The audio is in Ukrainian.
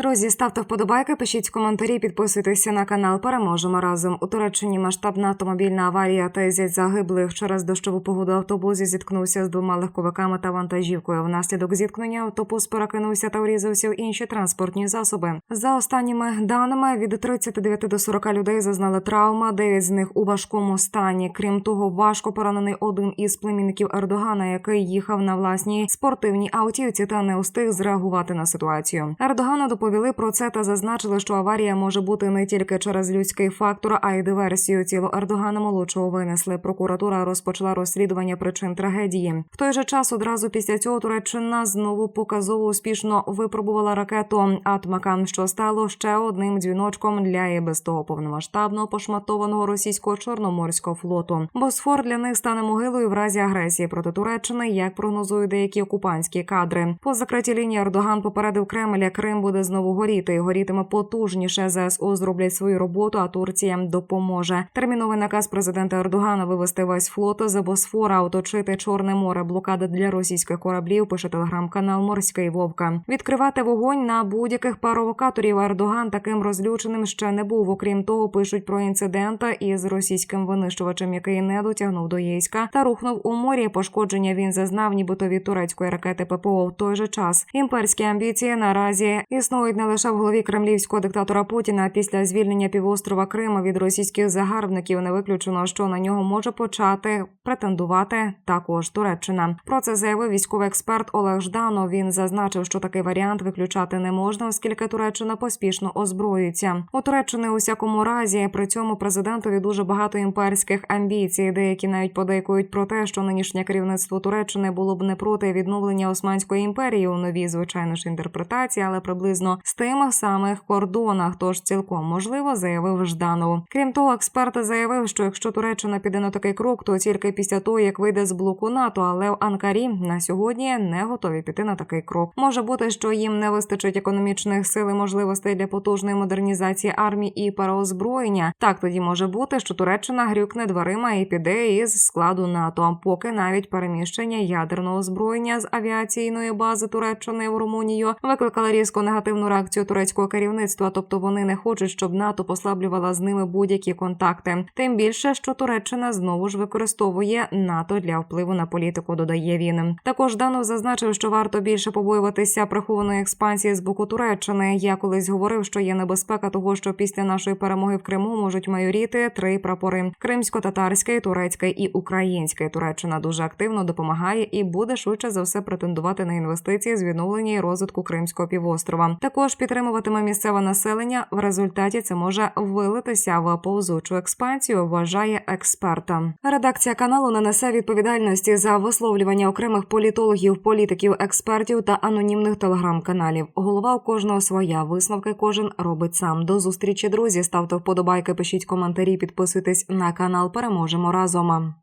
Друзі, ставте вподобайки, пишіть коментарі, підписуйтеся на канал. Переможемо разом. У Туреччині масштабна автомобільна аварія та зять загиблих через дощову погоду. Автобус зіткнувся з двома легковиками та вантажівкою. Внаслідок зіткнення автобус перекинувся та врізався в інші транспортні засоби. За останніми даними від 39 до 40 людей зазнали травми, 9 з них у важкому стані. Крім того, важко поранений один із племінників Ердогана, який їхав на власній спортивній автівці та не встиг зреагувати на ситуацію. Ердогана Ердогану доповіли про це та зазначили, що аварія може бути не тільки через людський фактор, а й диверсію. Тіло Ердогана молодшого винесли. Прокуратура розпочала розслідування причин трагедії. В той же час одразу після цього Туреччина знову показово успішно випробувала ракету Атмака, що стало ще одним дзвіночком для і без того повномасштабного пошматованого російського чорноморського флоту. Босфор для них стане могилою в разі агресії проти Туреччини, як прогнозують деякі окупантські кадри. По закритій лінії Ердоган попередив Кремля, Крим буде знову горіти. Горітиме потужніше. ЗСУ зроблять свою роботу, а Турція допоможе. Терміновий наказ президента Ердогана вивести весь флот з Босфора, оточити Чорне море. Блокада для російських кораблів. Пише телеграм-канал Морський Вовка. Відкривати вогонь на будь-яких провокаторів. Ердоган таким розлюченим ще не був. Окрім того, пишуть про інцидента із російським винищувачем, який не дотягнув до Єйська та рухнув у морі. Пошкодження він зазнав, нібито від турецької ракети ППО в той же час. Імперські амбіції наразі існують не лише в голові кремлівського диктатора Путіна. Після звільнення півострова Крима від російських загарбників не виключено, що на нього може почати претендувати також Туреччина. Про це заявив військовий експерт Олег Жданов. Він зазначив, що такий варіант виключати не можна, оскільки Туреччина поспішно озброюється. У Туреччини у всякому разі при цьому президентові дуже багато імперських амбіцій. Деякі навіть подейкують про те, що нинішнє керівництво Туреччини було б не проти відновлення Османської імперії у новій, звичайно ж, інтерпретації, але приблизно з тими самих кордонах. Тож цілком можливо заявив Жданов. Крім того, експерт заявив, що якщо Туреччина піде на такий крок, то тільки після того, як вийде з блоку НАТО, але в Анкарі на сьогодні не готові піти на такий крок. Може бути, що їм не вистачить економічних сил і можливостей для потужної модернізації армії і переозброєння. Так тоді може бути, що Туреччина грюкне дверима і піде із складу НАТО. Поки навіть переміщення ядерного озброєння з авіаційної бази Туреччини в Румунію викликали різко негативну реакцію турецького керівництва. Тобто вони не хочуть, щоб НАТО послаблювала з ними будь-які контакти. Тим більше, що Туреччина знову ж використовує НАТО для впливу на політику. Додає він. Також Данов зазначив, що варто більше побоюватися прихованої експансії з боку Туреччини. Я колись говорив, що є небезпека того, що після нашої перемоги в Криму можуть майоріти три прапори: кримсько-татарський, турецький і український. Туреччина дуже активно допомагає і буде швидше за все претендувати на інвестиції з відновлення і розвитку Кримського півострова. Також підтримуватиме місцеве населення. В результаті це може вилитися в повзучу експансію. Вважає експерта. Редакція каналу не несе відповідальності за висловлювання окремих політологів, політиків, експертів та анонімних телеграм-каналів. Голова у кожного своя висновки кожен робить сам. До зустрічі, друзі. Ставте вподобайки, пишіть коментарі, підписуйтесь на канал. Переможемо разом.